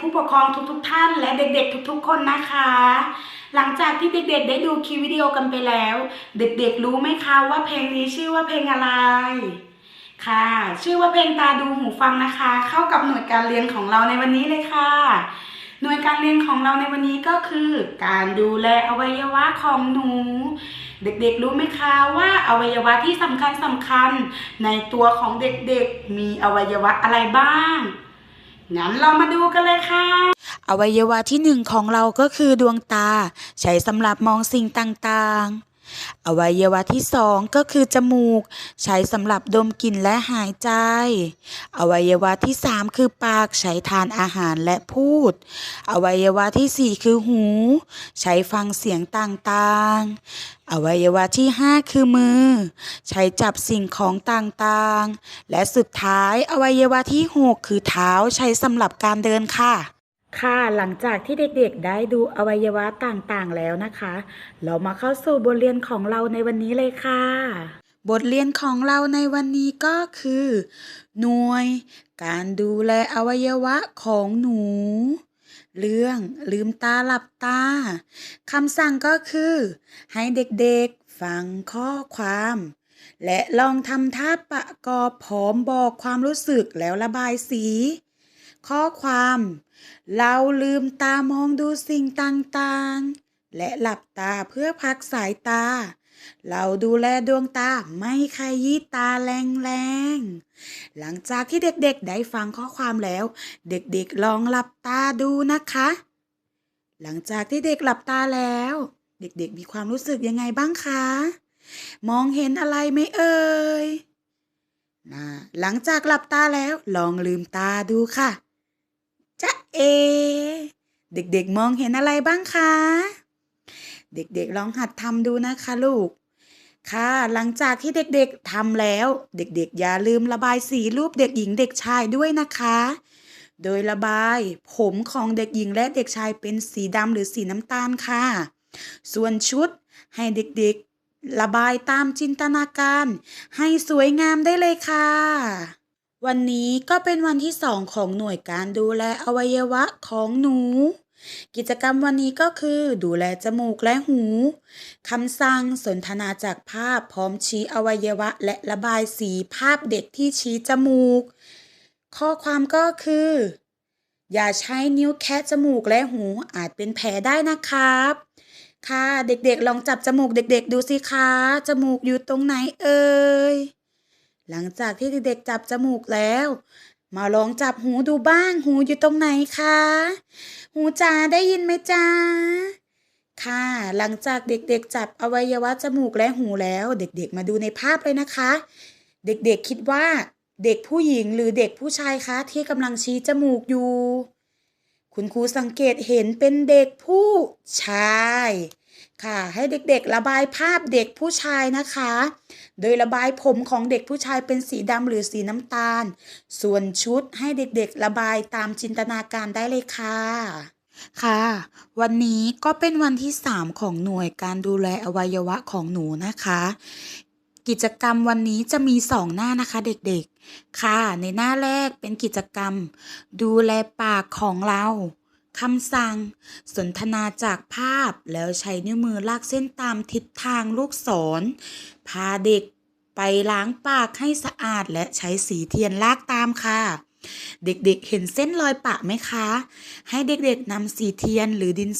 ผู้ปกครองทุกท่านและเด็กๆทุกๆ คนนะคะ หลังจากที่เด็กๆ ได้ดูคลิปวิดีโอกันไปแล้ว เด็กๆรู้ไหมคะว่าเพลงนี้ชื่อว่าเพลงอะไร ค่ะ ชื่อว่าเพลงตาดูหูฟังนะคะ เข้ากับหน่วยการเรียนของเราในวันนี้เลยค่ะหน่วยการเรียนของเราในวันนี้ก็คือ การดูแลอวัยวะของหนู เด็กๆรู้ไหมคะว่าอวัยวะที่สำคัญสำคัญในตัวของเด็กๆ มีอวัยวะอะไรบ้าง งั้นเรามาดูกันเลยค่ะ อวัยวะที่หนึ่งของเราก็คือดวงตา ใช้สำหรับมองสิ่งต่างๆ อวัยวะที่สองก็คือจมูก ใช้สำหรับดมกลิ่นและหายใจ อวัยวะที่สามคือปากใช้ทานอาหารและพูด อวัยวะที่สี่คือหู ใช้ฟังเสียงต่างๆ อวัยวะที่ห้าคือมือ ใช้จับสิ่งของต่างๆ และสุดท้ายอวัยวะที่หกคือเท้าใช้สำหรับการเดินค่ะ ค่ะหลังจากที่เด็กๆได้ดูอวัยวะต่างๆแล้วนะคะ เรามาเข้าสู่บทเรียนของเราในวันนี้เลยค่ะ บทเรียนของเราในวันนี้ก็คือ หน่วย การดูแลอวัยวะของหนู เรื่องลืมตาหลับตาคำสั่งก็คือ ให้เด็กๆฟังข้อความและลองทำท่าประกอบพร้อมบอกความรู้สึกแล้วระบายสี ข้อความ เราลืมตามองดูสิ่งต่างๆ และหลับตาเพื่อพักสายตา เราดูแลดวงตาไม่ขยี้ตาแรงๆ หลังจากที่เด็กๆ ได้ฟังข้อความแล้ว เด็กๆลองหลับตาดูนะคะ หลังจากที่เด็กหลับตาแล้ว เด็กๆ มีความรู้สึกยังไงบ้างคะ มองเห็นอะไรไหมเอ่ยนะหลังจากหลับตาแล้วลองลืมตาดูค่ะ จ๊ะเอ เด็กๆมองเห็นอะไรบ้างคะ เด็กๆลองหัดทำดูนะคะลูก ค่ะ หลังจากที่เด็กๆทำแล้ว เด็กๆ อย่าลืมระบายสีรูปเด็กหญิงเด็กชายด้วยนะคะ โดยระบายผมของเด็กหญิงและเด็กชายเป็นสีดำหรือสีน้ำตาลค่ะ ส่วนชุดให้เด็กๆ ระบายตามจินตนาการ ให้สวยงามได้เลยค่ะ วันนี้ก็เป็นวันที่สองของหน่วยการดูแลอวัยวะของหนู กิจกรรมวันนี้ก็คือ ดูแลจมูกและหูคำสั่งสนทนาจากภาพพร้อมชี้อวัยวะและระบายสีภาพเด็กที่ชี้จมูก ข้อความก็คือ อย่าใช้นิ้วแคะจมูกและหูอาจเป็นแผลได้นะครับ ค่ะเด็กๆลองจับจมูกเด็ก ๆ ดูสิคะจมูกอยู่ตรงไหนเอ่ย หลังจากที่เด็กๆจับจมูกแล้ว มาลองจับหูดูบ้าง หูอยู่ตรงไหนคะ หูจ๋าได้ยินไหมจ๊ะค่ะ หลังจากเด็กๆ จับอวัยวะจมูกและหูแล้ว เด็กๆ มาดูในภาพเลยนะคะ เด็กๆคิดว่าเด็กผู้หญิงหรือเด็กผู้ชายคะที่กำลังชี้จมูกอยู่ คุณครูสังเกตเห็นเป็นเด็กผู้ชาย ค่ะให้เด็กๆระบายภาพเด็กผู้ชายนะคะ โดยระบายผมของเด็กผู้ชายเป็นสีดำหรือสีน้ำตาล ส่วนชุดให้เด็กๆระบายตามจินตนาการได้เลยค่ะค่ะ วันนี้ก็เป็นวันที่ 3 ของหน่วยการดูแลอวัยวะของหนูนะคะ กิจกรรมวันนี้จะมี 2 หน้านะคะเด็กๆ ค่ะ ในหน้าแรกเป็นกิจกรรม ดูแลปากของเราคำสั่ง สนทนาจากภาพแล้วใช้นิ้วมือลากเส้นตามทิศทางลูกศร พาเด็กไปล้างปากให้สะอาดและใช้สีเทียนลากตามค่ะ เด็กๆเห็นเส้นรอยปะไหมคะ ให้เด็กๆนำสีเทียนหรือดิน